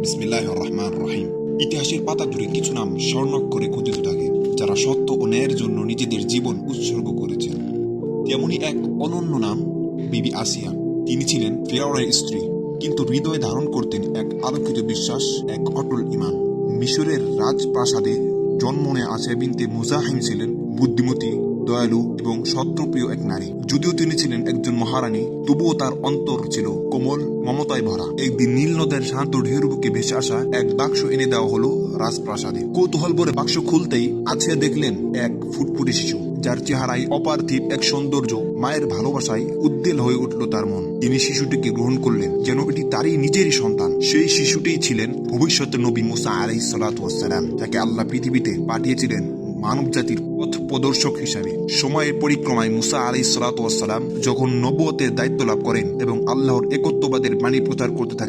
বিসমিল্লাহ রহমান রহিম। ইতিহাসের পাতা জুড়ে কিছু নাম স্বর্ণাক্ষরে খোদিত থাকে, যারা সত্য ও ন্যায়ের জন্য নিজেদের জীবন উৎসর্গ করেছেন। তেমনই এক অনন্য নাম, বিবি আসিয়া। তিনি ছিলেন ফেরাউনের স্ত্রী, কিন্তু হৃদয়ে ধারণ করতেন এক আলোকিত বিশ্বাস, এক অটল ইমান। মিশরের রাজপ্রাসাদে জন্ম নেয় আসিয়া বিনতে মুজাহিম ছিলেন বুদ্ধিমতী দয়ালু এবং সত্যপ্রিয় এক নারী। যদিও তিনি ছিলেন একজন মহারানী, তবুও তার অন্তর ছিল কোমল, মমতায় ভরা। একদিন নীল নদের শান্ত ঢেউর বুকে ভেসে আসা এক বাক্স এনে দেওয়া হলো রাজপ্রাসাদে। কৌতূহল ভরে বাক্স খুলতেই আছে দেখলেন এক ফুটফুটি শিশু, যার চেহারায় অপার্থিব এক সৌন্দর্য, মায়ের ভালোবাসায় উদ্দেল হয়ে উঠল তার মন। তিনি শিশুটিকে গ্রহণ করলেন, যেন এটি তারই নিজেরই সন্তান। সেই শিশুটিই ছিলেন ভবিষ্যতে নবী মুসা আলাই সালাতাম যাকে আল্লাহ পৃথিবীতে পাঠিয়েছিলেন মানব জাতির পথ প্রদর্শক হিসাবে সময়ের পরিক্রমায় মুসা আলাই সালাতাম যখন নবুয়তের দায়িত্ব লাভ করেন এবং আল্লাহর একত্ববাদের বাণী প্রচার করতে থাকেন